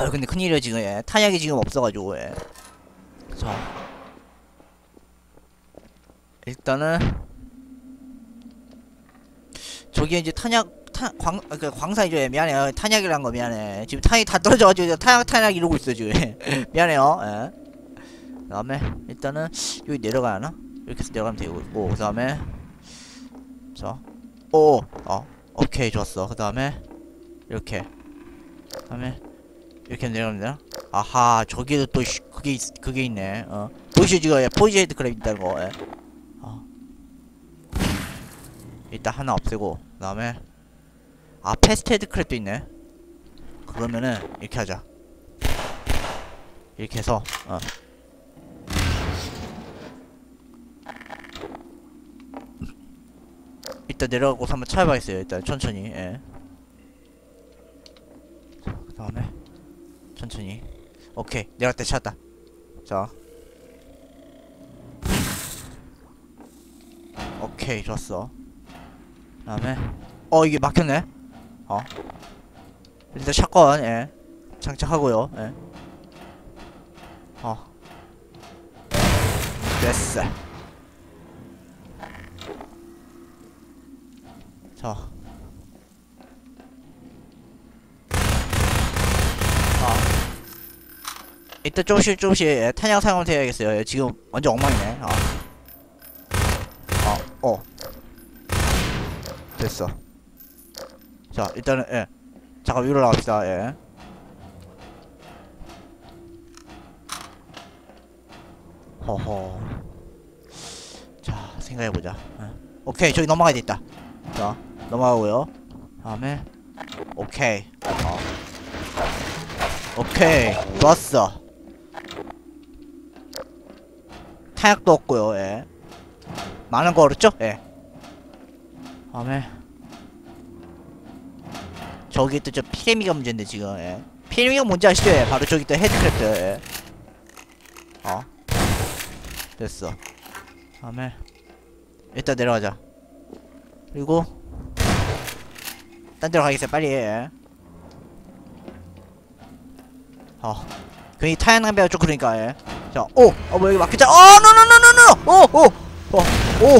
아 근데 큰일이야 지금 예. 탄약이 지금 없어가지고 예. 자 일단은 저기 이제 탄약 탄 광 아, 그 광산이죠 예. 미안해요 탄약이란 거 미안해 지금 탄이 다 떨어져가지고 탄약 탄약 이러고 있어 지금 예. 미안해요 예. 그 다음에 일단은 여기 내려가야 하나 이렇게 해서 내려가면 되고 그 다음에 자 오 어 오케이 좋았어 그 다음에 이렇게 그 다음에 이렇게 되나? 아하 저기도 또 씨, 그게 있, 그게 있네. 어. 보이시죠? 지금 예, 포이즈 헤드 크랩 있다는 거. 예. 어. 일단 하나 없애고 그 다음에 아 패스트 헤드 크랩도 있네. 그러면은 이렇게 하자. 이렇게 해서 어. 일단 내려가고서 한번 찾아봐야겠어요 일단 천천히. 예. 그 다음에 천천히. 오케이 내가 때 찾았다. 자. 오케이 좋았어. 그 다음에 어 이게 막혔네? 어. 일단 샷건 예. 장착하고요 예. 어. 됐어. 자 이따 조금씩 조금씩 예, 탄약 사용하면 되야겠어요. 예, 지금 완전 엉망이네. 어. 어, 어. 됐어. 자, 일단은 예. 잠깐 위로 나갑시다. 예. 허허. 자, 생각해보자. 예. 오케이, 저기 넘어가야 돼 있다. 자, 넘어가고요. 다음에 오케이. 어. 오케이, 좋았어. 타약도 없고요. 예. 많은 거 어렵죠? 예. 다음에 저기 또 저 피레미가 문제인데 지금. 예. 피레미가 뭔지 아시죠? 예. 바로 저기 또 헤드크래프트. 예. 어. 됐어. 다음에 일단 내려가자. 그리고 딴 데로 가겠어요. 빨리. 예. 어. 괜히 타양 낭비가 좀 그러니까 예. 자, 오! 어, 뭐 여기 막혔자. 어, 노노노노노! 오! 오! 어, 오!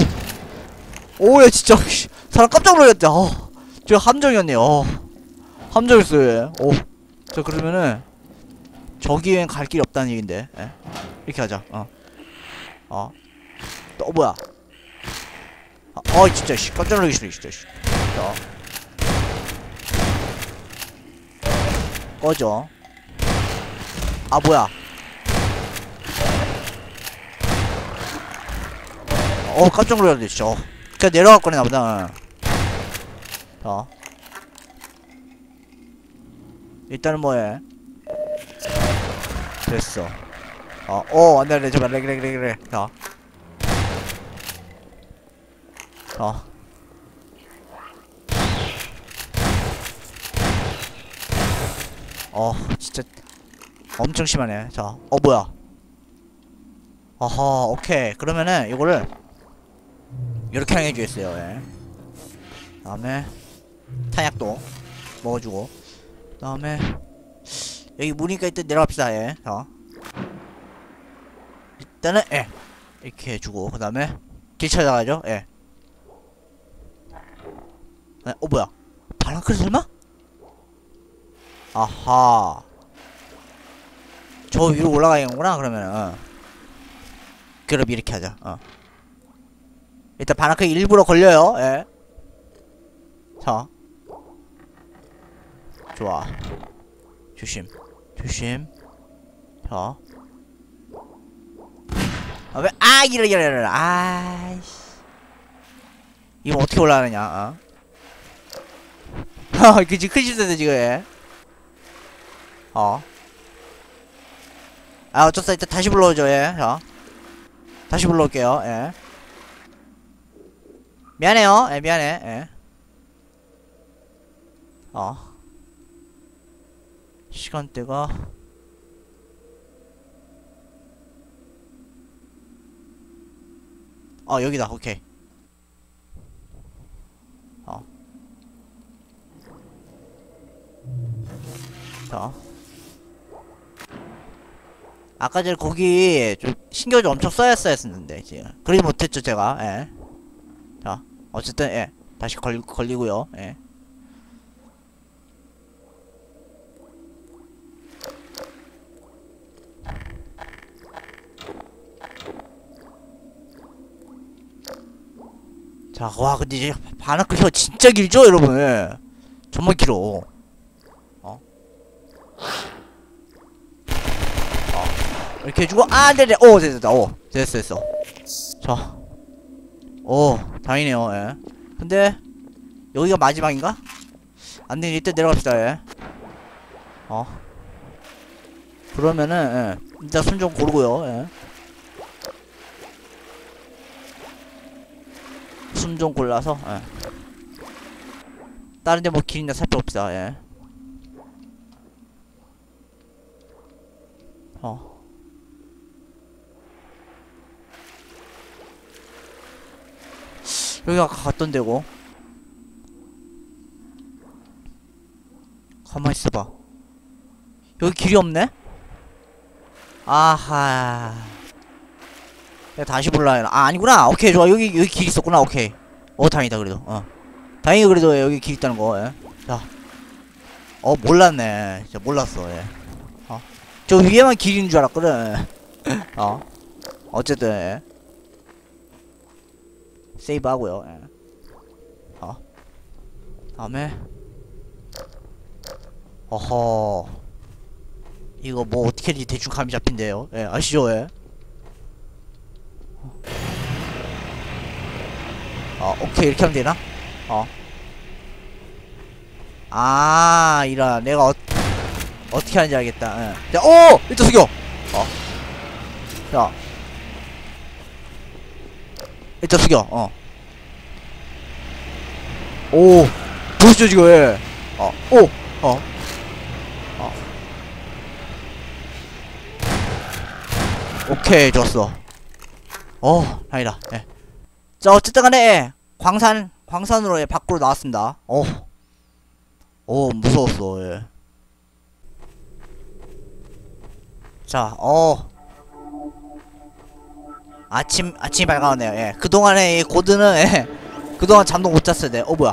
오, 야, 진짜. 씨, 사람 깜짝 놀랐다. 어. 저 함정이었네요. 어. 함정이었어요, 예. 오. 자, 그러면은, 저기엔 갈 길이 없다는 얘긴데. 예. 이렇게 하자. 어. 어. 또, 어, 뭐야. 아, 어, 진짜, 씨. 깜짝 놀라기 싫어, 진짜, 씨. 자. 꺼져. 아, 뭐야. 어 깜짝 놀랐네 진짜. 어. 그냥 내려갈 거네 나보다. 자. 일단은 뭐해? 됐어. 어어 안돼 안돼 잠깐 렉렉렉렉 자. 자. 어 진짜 엄청 심하네. 자어 뭐야? 어허 오케이. 그러면은 이거를 이렇게 향해주겠어요 예. 다음에 탄약도 먹어주고 다음에 여기 무니까 일단 내려갑시다 예. 자 일단은 예 이렇게 해주고 그 다음에 길 찾아가죠 예. 네, 어 뭐야 바람클 설마? 아하 저 위로 올라가야겠구나 그러면은 어. 그럼 이렇게 하자 어. 일단 바나크 일부러 걸려요. 예. 자. 좋아. 조심. 조심. 자. 아, 왜, 아, 이래, 이래, 이래. 아이씨. 이거 어떻게 올라가느냐, 어? 그, 지금 큰 실수네, 지금, 예. 어. 아, 어쩔 수 없다. 다시 불러오죠, 예. 자. 다시 불러올게요, 예. 미안해요. 예, 미안해. 예. 어. 시간대가 어 여기다 오케이 어. 자 아까 전에 거기 좀 신경 좀 엄청 써야어야 했는데 지금 그러지 못했죠 제가 예. 자 어쨌든 예 다시 걸, 걸리고요 예. 자, 와, 근데 이제 바나클리가 진짜 길죠, 여러분? 예. 정말 길어. 어? 어. 이렇게 해주고, 아, 네네, 오, 됐다, 됐다, 오. 됐어, 됐어. 자. 오, 다행이네요, 예. 근데, 여기가 마지막인가? 안 되니, 일단 내려갑시다, 예. 어. 그러면은, 예. 일단 손좀 고르고요, 예. 숨 좀 골라서 예. 다른 데 뭐 길이나 살펴봅시다 예. 어. 여기가 갔던 데고. 가만 있어봐. 여기 길이 없네? 아하. 내가 다시 불러야 아 아니구나. 오케이 좋아. 여기 여기 길 있었구나. 오케이. 어 다행이다 그래도. 어. 다행히 그래도 여기 길 있다는 거 예. 자어 몰랐네. 진짜 몰랐어 예. 어저 위에만 길 있는 줄 알았거든. 어. 어쨌든 예. 세이브 하고요 예. 어 다음에 어허 이거 뭐 어떻게 해야지 대충 감이 잡힌대요 예 아시죠 예. 어, 오케이, 이렇게 하면 되나? 어. 아, 이라, 내가 어, 어떻게 하는지 알겠다. 응. 자, 오! 일단 숙여! 어. 자. 일단 숙여, 어. 오! 보시죠, 지금, 예. 어, 오! 어. 어. 오케이, 좋았어. 어, 다행이다. 예. 자, 어쨌든 간에, 예. 광산, 광산으로 예, 밖으로 나왔습니다. 어. 어, 무서웠어, 예. 자, 어. 아침, 아침이 밝아오네요, 예. 그동안에 이 고드는, 예. 그동안 잠도 못 잤어야 돼. 어, 뭐야.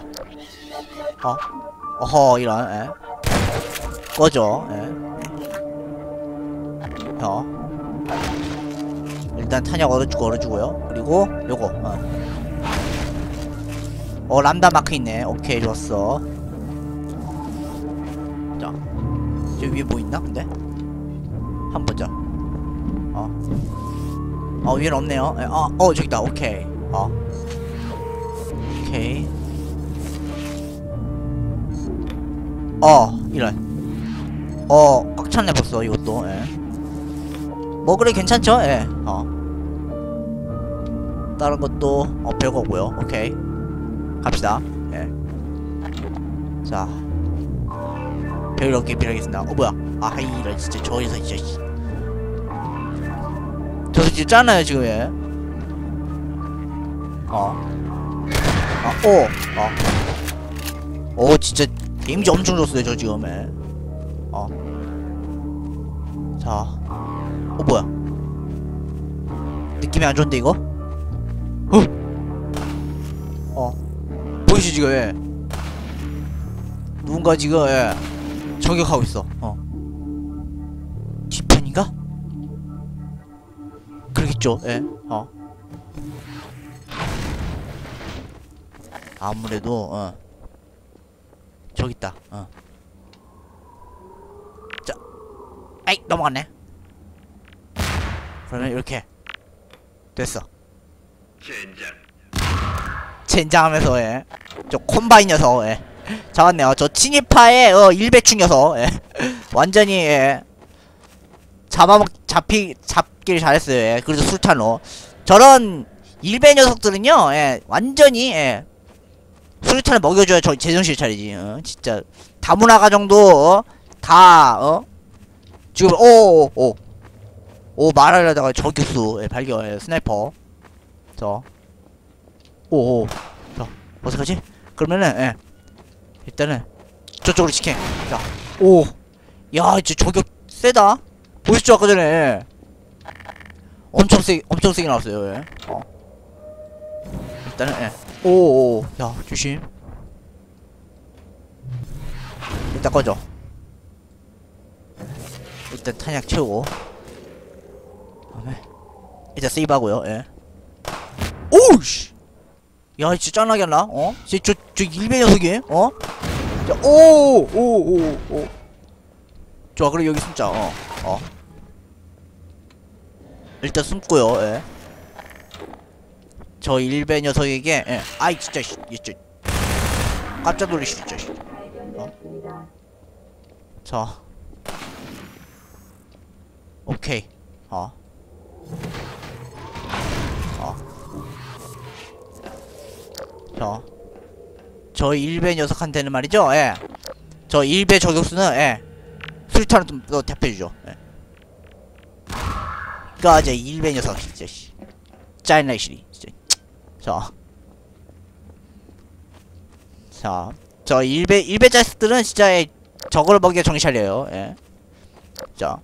어. 어허, 이런, 예. 꺼져, 예. 어. 일단 탄약 얻어주고 얻어주고요. 그리고 요거 어. 어 람다 마크 있네. 오케이 좋았어. 자, 저 위에 뭐 있나 근데? 한 번 보자. 어, 어 위에는 없네요. 예, 어, 어 저기 있다. 오케이. 어, 오케이. 어 이런. 어 꽉 찼네 벌써 이것도. 예. 뭐 그래 괜찮죠? 예. 어. 다른 것도 어 별거 없고요. 오케이. 갑시다. 예. 자. 별 이렇게 빌어겠습니다. 어 뭐야? 아 이런 진짜 저기서 진짜. 씨. 저 지금 짜나요 지금 예. 어. 아 오. 어. 오 진짜 데미지 엄청 줬어요 저 지금 예. 어. 자. 어 뭐야 느낌이 안 좋은데 이거? 어? 어 보이시 지금 예 누군가 지금 예 저격하고 있어 어 그러겠죠 예 어 아무래도 어 저기 있다 어 자, 아이 넘어갔네. 그러면 이렇게 됐어. 젠장 하면서 예. 저 콤바인 녀석 예. 잡았네요. 저 친이파의 어 일배충 녀석 예. 완전히 예. 잡아먹 잡히 잡 길 잘했어요. 예. 그래서 술탄로 저런 일배 녀석들은요. 예. 완전히 예. 술탄을 먹여줘야 저 제정신 차리지. 어? 진짜 다문화가 정도 어? 다 어? 지금 오오 오. 오 말하려다가 저격수 예, 발견 예, 스나이퍼 저 오오 자 어떡하지? 그러면은 예 일단은 저쪽으로 직행 자오야 이제 저격 세다 보시죠 아까 전에 엄청 세 엄청 세게 나왔어요 예. 어. 일단은 예. 오오 야 조심 일단 꺼져 일단 탄약 채우고 다음에 일단 세이브 하고요 예. 오우씨 야 진짜 짠하게 한다 어? 진짜 저, 저 일배 녀석이 어? 오오오오 좋아 그래 여기 숨자 어 어. 일단 숨고요 예. 저 일배 녀석에게 예. 아이 진짜 씨, 이 진짜 깜짝 놀리시 진짜 씨. 어? 자 오케이 어. 어. 자, 저 일배 녀석한테는 말이죠, 예. 저 일배 저격수는, 예. 술탄을 좀 더 대표해주죠, 예. 까제 일배 녀석, 진짜, 씨. 짜이나이시리, 진짜. 자. 자, 저 일배, 일배 자식들은 진짜, 예, 저걸 먹이가 정신 차려요, 예. 자.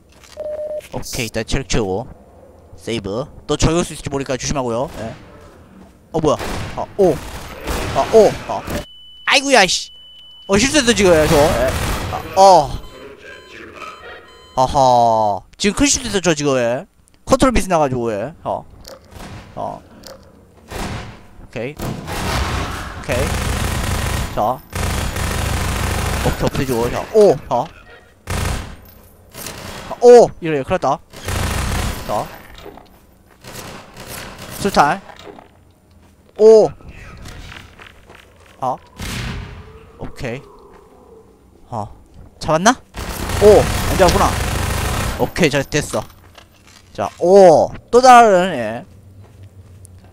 오케이, 일단 체력 채우고. 세이브. 또 저격수 있을지 모르니까 조심하고요, 예. 어, 뭐야. 아, 오. 아, 오, 아. 아이고야, 씨. 어, 실수했어, 지금, 저. 예. 아, 어. 아하. 지금 큰 실수했어, 저 지금, 예. 컨트롤 미스 나가지고, 예. 어. 어. 오케이. 오케이. 자. 오케이, 없애주고, 자. 오, 자. 아, 오! 이래, 큰일 났다. 자. 술탄. 오! 어? 오케이. 어. 잡았나? 오! 안 잡았구나. 오케이, 잘 됐어. 자, 오! 또 다른, 예.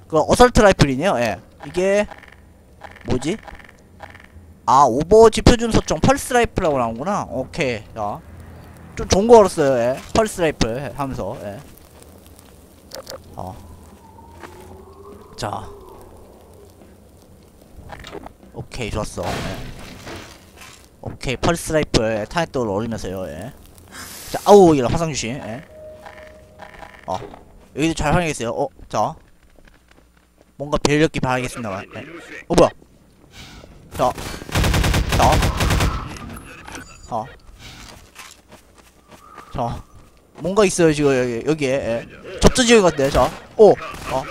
그, 어설트 라이플이네요, 예. 이게, 뭐지? 아, 오버워치 표준 설정 펄스 라이플이라고 나오는구나. 오케이. 자. 좀 좋은 거 걸었어요, 예. 펄스 라이플 하면서, 예. 어. 자. 오케이 좋았어 예. 오케이 펄스 라이플 타겟도를 올리면서요 예. 자 아우 이런 화상 주심 예. 어 여기도 잘 활용했어요 어 자 뭔가 별력기 바라겠습니다만 예. 어 뭐야 자 자. 어. 자. 뭔가 있어요, 지금, 여기, 여기에, 예. 접전 지역 같네, 자. 오, 어. 어.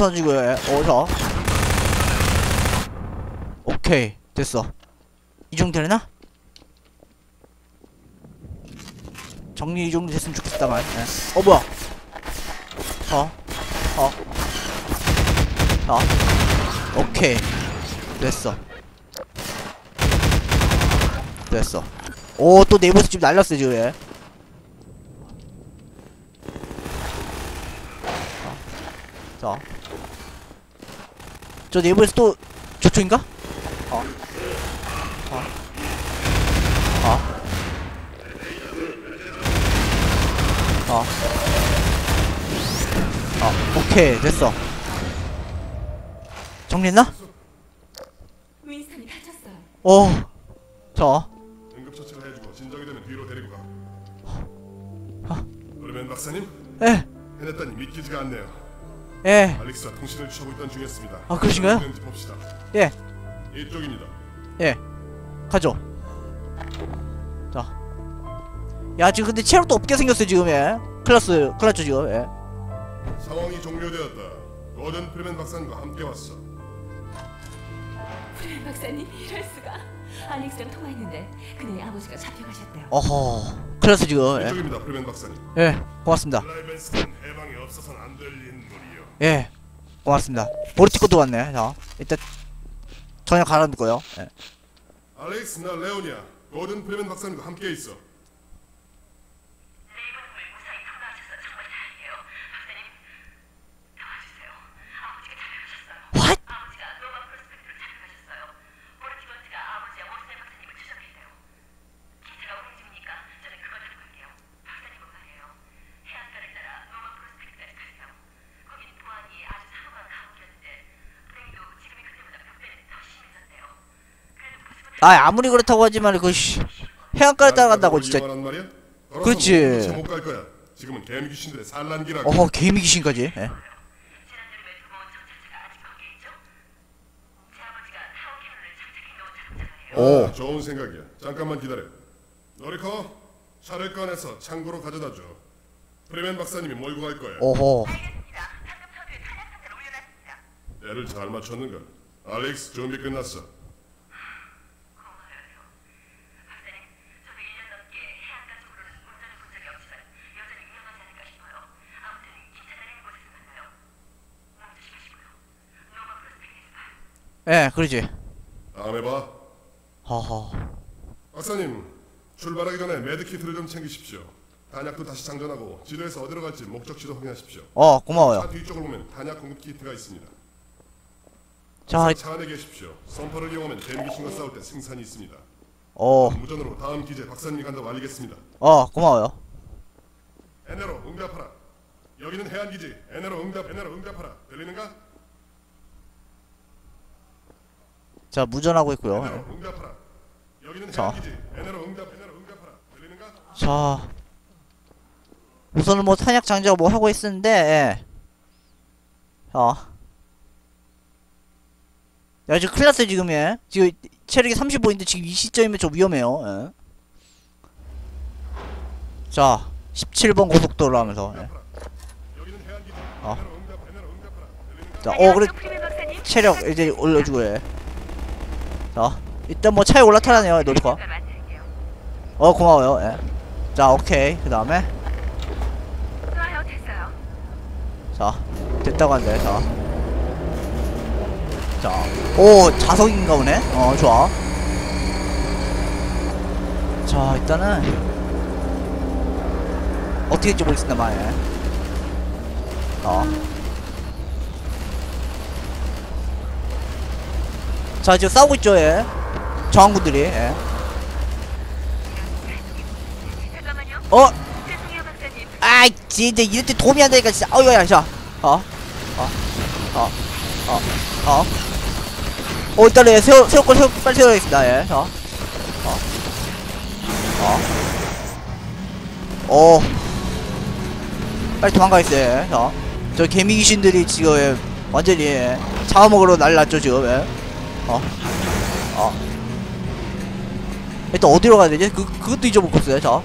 던지고 해. 어, 자. 오케이. 됐어. 이 정도 되나? 정리 이 정도 됐으면 좋겠다만. 예. 어, 뭐야. 어. 어. 어. 오케이. 됐어. 됐어. 오, 또 내부에서 지금 날렸어, 지금 얘. 자. 저 내부에서 또 저쪽인가? 어. 어. 어. 어. 어. 오케이. 됐어. 정리했나? 윈스턴이 다쳤어요. 어. 자. 응급처치를 해주고 진정이 되면 뒤로 데리고 가. 아. 그러면 박사님 에. 해냈다니 믿기지가 않네요. 에. 알릭스와 통신을 취하고 있던 중이었습니다. 아, 그러신가요? 예. 이쪽입니다. 예. 가죠. 자. 야, 지금 근데 체력도 없게 생겼어요, 지금, 예. 클났어요. 클났죠, 지금, 예. 상황이 종료되었다. 고든 프리맨 박사님과 함께 왔어. 프레 박사님 이럴 수가. 알렉스랑 통화했는데 그네 아버지가 잡혀가셨대요. 어허. 클났어, 지금, 예. 이쪽입니다, 프리맨 박사님. 예. 고맙습니다. 라이벤스는 해방이 없어서는 안될 인물이요. 예. 고맙습니다. 보르티코도 왔네. 자. 일단, 전혀 가라앉고요. 예. 알릭스, 나 레오니아. 고든 프리맨 박사님과 함께 있어. 아 아무리 그렇다고 하지만 그 씨 해안가를 따라간다고 진짜 그렇지. 못갈 거야. 지금은 개미 귀신들의 산란기라고. 어허 개미 귀신까지 예. 오. 아, 좋은 생각이야. 잠깐만 기다려. 노리커, 차를 꺼내서 창고로 가져다 줘. 프리맨 박사님이 몰고 갈 거야. 어허 애를 잘 맞췄는가? 알렉스 준비 끝났어. 예 그러지 다음에 봐. 허허 박사님, 출발하기 전에 메드키트를 좀 챙기십시오. 단약도 다시 장전하고 지도에서 어디로 갈지 목적지도 확인하십시오. 어차 고마워요 뒤쪽을 보면 단약 공급 키트가 있습니다. 자 차 안에 계십시오. 선퍼를 이용하면 데미귀신과 싸울 때 승산이 있습니다. 어, 무전으로 다음 기제 박사님이 간다고 알리겠습니다. 어, 고마워요. 에네로 응답하라. 여기는 해안 기지. 에네로 응답, 에네로 응답하라. 들리는가? 자, 무전하고 있고요. 에네로 응답하라. 여기는 자. 자, 우선은 뭐 탄약 장작 뭐 하고 있었는데, 예. 자. 야, 지금 큰일 났어요, 지금, 예. 지금 체력이 35인데 지금 이 시점이면 좀 위험해요, 예. 자, 17번 고속도로 하면서, 예. 해안기지. 어. 에네로 응답, 에네로 응답하라. 들리는가? 자, 어, 그래, 체력 이제 올려주고, 예. 자, 일단 뭐 차에 올라타라네요, 노리커. 어, 고마워요, 예. 자, 오케이. 그 다음에. 자, 됐다고 한대, 자. 자, 오, 자석인가 보네? 어, 좋아. 자, 일단은. 어떻게 할지 모르겠습니다, 말. 어. 자, 지금 싸우고 있죠, 예. 저항군들이, 예. 어. 아이 진짜 이럴 때 도움이 안 되니까 진짜 어이야 자 어? 어? 어? 어? 어? 어 일단은 예, 세워 세울 걸 세워 빨리 세워야겠습니다 예 자. 어? 어? 어 빨리 도망가겠어요 예. 자. 저 개미 귀신들이 지금 예, 완전히 예, 잡아먹으러 났죠 지금 예. 어? 어? 일단 어디로 가야 되지? 그, 그것도 잊어먹었어요 자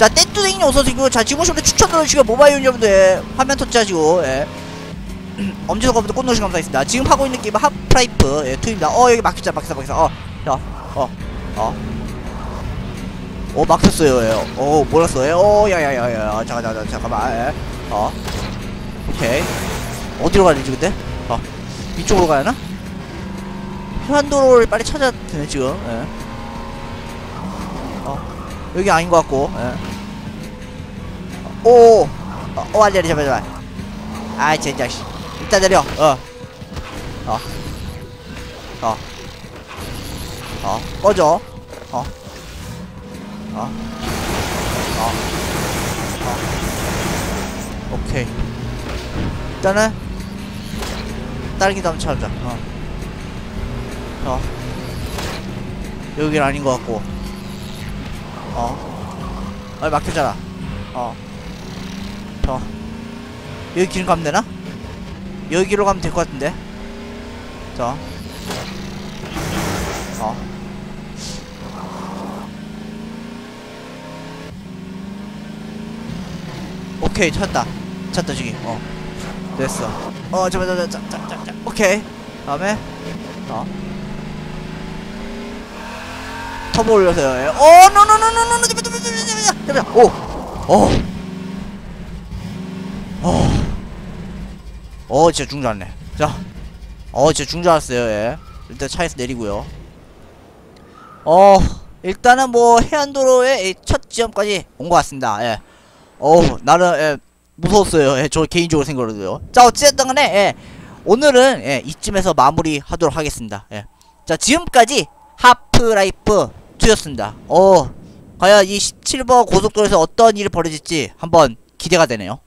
자, 떼뚜댕이 어서 오시고, 자, 지금 오시면 추천 눌러주시고, 모바일 여러분들, 화면 터치하시고, 예. 엄지석 거부터 꽃노시 감사했습니다. 지금 하고 있는 게임은 하프라이프, 예, 2입니다. 어, 여기 막혔자, 막혔어, 막혔어. 어, 자, 어, 어. 어, 막혔어요, 예. 어, 몰랐어, 예. 어, 야, 야, 야, 야. 잠깐, 잠깐, 잠깐만, 예. 어. 오케이. 어디로 가야 되지, 근데? 어. 이쪽으로 가야 하나? 해안도로를 빨리 찾아야 되네, 지금, 예. 어. 여기 아닌 것 같고, 예. 오, 어, 어, 안 내려, 제발, 제발. 아이, 젠장, 씨. 일단 내려, 어. 어. 어. 어, 꺼져. 어. 어. 어. 어. 오케이. 일단은, 딸기도 한번 찾자. 어. 어. 여긴 아닌 것 같고. 어. 아, 막혔잖아. 어. 저. 여기 길 가면 되나? 여기로 가면 될 것 같은데. 자. 어. 오케이, 찾았다. 찾다, 저기. 어. 됐어. 어, 잠깐, 잠깐, 잠깐, 잠깐, 잠깐. 오케이. 다음에. 어. 터보 올려서요. 예. 어, 노노노노노노. 잠깐, 잠깐, 잠깐, 잠깐, 잠깐. 오. 어. 어. 어, 진짜 중줄 알았네. 자. 어, 진짜 중줄 알았어요, 예. 일단 차에서 내리고요. 어, 일단은 뭐, 해안도로의 이첫 지점까지 온 것 같습니다, 예. 어우, 나는, 예, 무서웠어요. 예, 저 개인적으로 생각으로도요. 자, 어찌됐든 간에, 예. 오늘은, 예, 이쯤에서 마무리 하도록 하겠습니다, 예. 자, 지금까지 하프라이프 2였습니다. 어, 과연 이 17번 고속도로에서 어떤 일이 벌어질지 한번 기대가 되네요.